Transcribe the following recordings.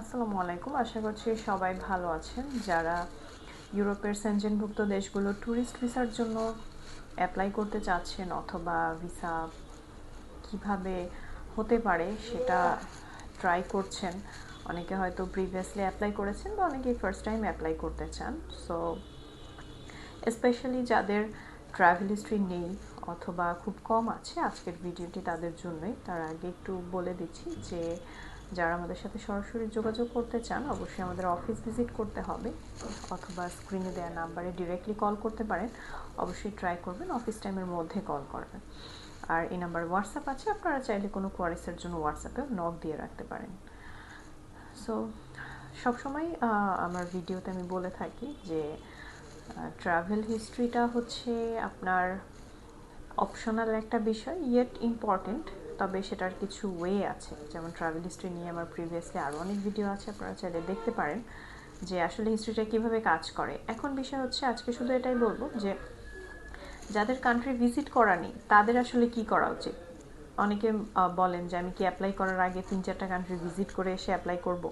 আসসালামু আলাইকুম। আশা করছি সবাই ভালো আছেন। যারা ইউরোপের সেনজেনভুক্ত দেশগুলো ট্যুরিস্ট ভিসার জন্য অ্যাপ্লাই করতে চাচ্ছেন অথবা ভিসা কীভাবে হতে পারে সেটা ট্রাই করছেন, অনেকে হয়তো প্রিভিয়াসলি অ্যাপ্লাই করেছেন বা অনেকে ফার্স্ট টাইম অ্যাপ্লাই করতে চান। সো স্পেশালি যাদের ট্রাভেল হিস্ট্রি নেই অথবা খুব কম আছে, আজকের ভিডিওটি তাদের জন্যই। তার আগে একটু বলে দিচ্ছি যে যারা আমাদের সাথে সরাসরি যোগাযোগ করতে চান, অবশ্যই আমাদের অফিস ভিজিট করতে হবে অথবা স্ক্রিনে দেওয়া নাম্বারে ডিরেক্টলি কল করতে পারেন। অবশ্যই ট্রাই করবেন অফিস টাইমের মধ্যে কল করবেন। আর এই নাম্বার হোয়াটসঅ্যাপ আছে, আপনারা চাইলে কোনো কোয়ারিসের জন্য হোয়াটসঅ্যাপে নক দিয়ে রাখতে পারেন। সো সবসময় আমার ভিডিওতে আমি বলে থাকি যে ট্রাভেল হিস্ট্রিটা হচ্ছে আপনার অপশনাল একটা বিষয় ইয়েট ইম্পর্টেন্ট তবে সেটার কিছু ওয়ে আছে। যেমন ট্রাভেল হিস্ট্রি নিয়ে আমার প্রিভিয়াসলি আরও অনেক ভিডিও আছে, আপনারা চাইলে দেখতে পারেন যে আসলে হিস্ট্রিটা কীভাবে কাজ করে। এখন বিষয় হচ্ছে, আজকে শুধু এটাই বলব যে, যাদের কান্ট্রি ভিজিট করা নেই, তাদের আসলে কি করা উচিত? অনেকে বলেন যে আমি কি অ্যাপ্লাই করার আগে তিন চারটা কান্ট্রি ভিজিট করে এসে অ্যাপ্লাই করব।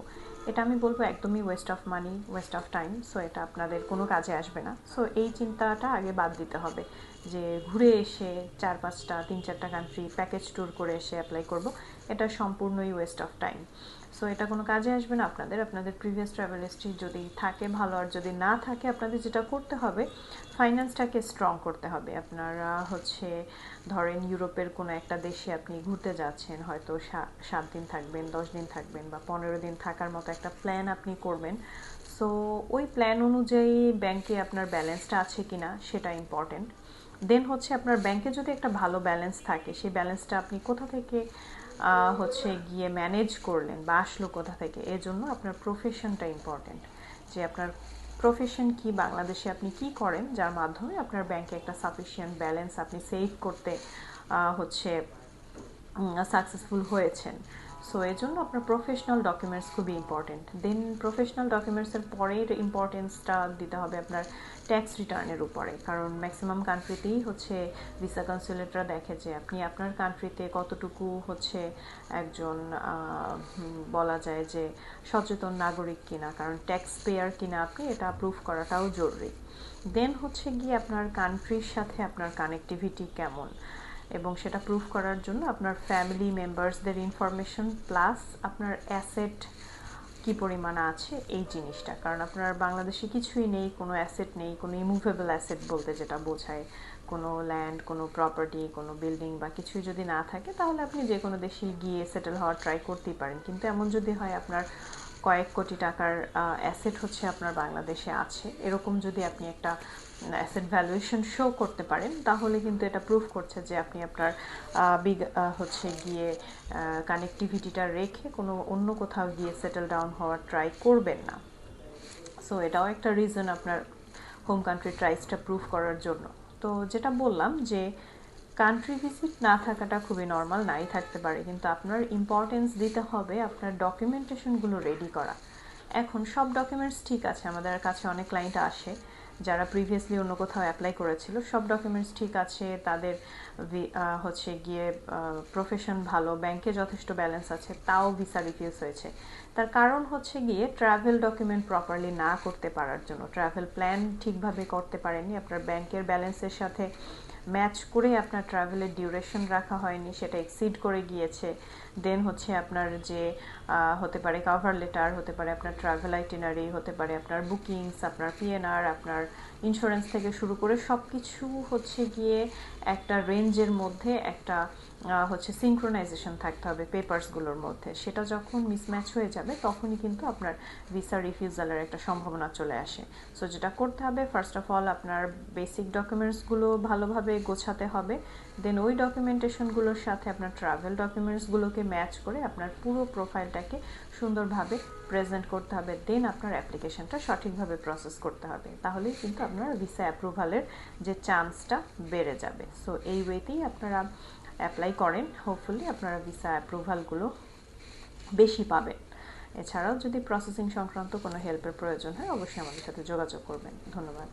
এটা আমি বলব একদমই waste of money waste of time so এটা আপনাদের কোনো কাজে আসবে না। সো এই চিন্তাটা আগে বাদ দিতে হবে যে ঘুরে এসে চার পাঁচটা, তিন চারটা কান্ট্রি প্যাকেজ ট্যুর করে এসে অ্যাপ্লাই করব। এটা সম্পূর্ণই ওয়েস্ট অফ টাইম সো এটা কোনো কাজে আসবে না। আপনাদের আপনাদের প্রিভিয়াস ট্রাভেল হিস্ট্রি যদি থাকে ভালো, আর যদি না থাকে, আপনাদের যেটা করতে হবে ফাইন্যান্সটাকে স্ট্রং করতে হবে। আপনারা হচ্ছে, ধরেন ইউরোপের কোনো একটা দেশে আপনি ঘুরতে যাচ্ছেন, হয়তো সাত দিন থাকবেন, দশ দিন থাকবেন, বা পনেরো দিন থাকার মতো একটা প্ল্যান আপনি করবেন। সো ওই প্ল্যান অনুযায়ী ব্যাংকে আপনার ব্যালেন্সটা আছে কি না সেটা ইম্পর্টেন্ট দেন হচ্ছে, আপনার ব্যাংকে যদি একটা ভালো ব্যালেন্স থাকে, সেই ব্যালেন্সটা আপনি কোথা থেকে হচ্ছে গিয়ে ম্যানেজ করলেন বা আসলো কোথা থেকে, এজন্য আপনার প্রফেশনটা ইম্পর্টেন্ট যে আপনার প্রফেশন কি, বাংলাদেশে আপনি কি করেন, যার মাধ্যমে আপনার ব্যাংকে একটা সাফিসিয়েন্ট ব্যালেন্স আপনি সেভ করতে হচ্ছে সাকসেসফুল হয়েছেন। সো এই জন্য আপনার প্রফেশনাল ডকুমেন্টস খুবই ইম্পর্টেন্ট দেন প্রফেশনাল ডকুমেন্টসের পরের ইম্পর্টেন্সটা দিতে হবে আপনার ট্যাক্স রিটার্নের উপরে। কারণ ম্যাক্সিমাম কান্ট্রিতেই হচ্ছে ভিসা কনসুলেটরা দেখে যে আপনি আপনার কান্ট্রিতে কতটুকু হচ্ছে একজন বলা যায় যে সচেতন নাগরিক কিনা। কারণ ট্যাক্স পেয়ার কিনা আপনি এটা প্রুফ করাটাও জরুরি। দেন হচ্ছে গিয়ে আপনার কান্ট্রির সাথে আপনার কানেক্টিভিটি কেমন? এবং সেটা প্রুফ করার জন্য আপনার ফ্যামিলি মেম্বার্সদের ইনফরমেশন প্লাস আপনার অ্যাসেট কি পরিমাণ আছে, এই জিনিসটা। কারণ আপনার বাংলাদেশে কিছুই নেই, কোনো অ্যাসেট নেই, কোনো ইমুভেবল অ্যাসেট বলতে যেটা বোঝায়। কোনো ল্যান্ড কোনো প্রপার্টি কোনো বিল্ডিং বা কিছুই যদি না থাকে, তাহলে আপনি যে কোনো দেশে গিয়ে সেটেল হওয়ার ট্রাই করতেই পারেন। কিন্তু এমন যদি হয় আপনার কয়েক কোটি টাকার অ্যাসেট হচ্ছে আপনার বাংলাদেশে আছে। এরকম যদি আপনি একটা অ্যাসেট ভ্যালুয়েশন শো করতে পারেন, তাহলে কিন্তু এটা প্রুফ করছে যে আপনি আপনার বিগ হচ্ছে গিয়ে কানেক্টিভিটিটা রেখে কোনো অন্য কোথাও গিয়ে সেটেল ডাউন হওয়ার ট্রাই করবেন না। সো এটাও একটা রিজন আপনার হোম কান্ট্রি ট্রাইসটা প্রুফ করার জন্য। তো যেটা বললাম যে কান্ট্রি ভিজিট না থাকাটা খুবই নর্মাল নাই থাকতে পারে। কিন্তু আপনার ইম্পর্টেন্স দিতে হবে আপনার ডকুমেন্টেশনগুলো রেডি করা। এখন সব ডকুমেন্টস ঠিক আছে, আমাদের কাছে অনেক ক্লায়েন্ট আসে, যারা প্রিভিয়াসলি অন্য কোথাও অ্যাপ্লাই করেছিল, সব ডকুমেন্টস ঠিক আছে, তাদের হচ্ছে গিয়ে প্রফেশন ভালো ব্যাংকে যথেষ্ট ব্যালেন্স আছে, তাও ভিসা রিফিউজ হয়েছে। তার কারণ হচ্ছে গিয়ে ট্রাভেল ডকুমেন্ট প্রপারলি না করতে পারার জন্য ট্রাভেল প্ল্যান ঠিকভাবে করতে পারেনি আপনার ব্যাংকের ব্যালেন্সের সাথে ম্যাচ করে আপনার ট্রাভেলের ডিউরেশন রাখা হয়নি, সেটা এক্সিড করে গিয়েছে। দেন হচ্ছে আপনার যে হতে পারে কাভার লেটার হতে পারে আপনার ট্রাভেল আইটিনারি হতে পারে আপনার বুকিংস আপনার পিএনআর আপনার ইন্স্যুরেন্স থেকে শুরু করে সব কিছু হচ্ছে গিয়ে একটা রেঞ্জের মধ্যে একটা হচ্ছে সিঙ্ক্রোনাইজেশন থাকতে হবে পেপার্সগুলোর মধ্যে। সেটা যখন মিসম্যাচ হয়ে যাবে, তখনই কিন্তু আপনার ভিসা রিফিউজালের একটা সম্ভাবনা চলে আসে। সো যেটা করতে হবে ফার্স্ট অফ অল আপনার বেসিক ডকুমেন্টসগুলো ভালোভাবে গোছাতে হবে। দেন ওই ডকুমেন্টেশনগুলোর সাথে আপনার ট্রাভেল ডকুমেন্টসগুলোকে ম্যাচ করে আপনার পুরো প্রোফাইলটাকে সুন্দরভাবে প্রেজেন্ট করতে হবে। দেন আপনার অ্যাপ্লিকেশনটা সঠিকভাবে প্রসেস করতে হবে। তাহলেই কিন্তু আপনার ভিসা অ্যাপ্রুভালের যে চান্সটা বেড়ে যাবে। সো এই ওয়েতেই আপনারা অ্যাপ্লাই করেন। হোপফুলি আপনারা ভিসা অ্যাপ্রুভালগুলো বেশি পাবেন। এছাড়াও যদি প্রসেসিং সংক্রান্ত কোনো হেল্পের প্রয়োজন হয়, অবশ্যই আমাদের সাথে যোগাযোগ করবেন। ধন্যবাদ।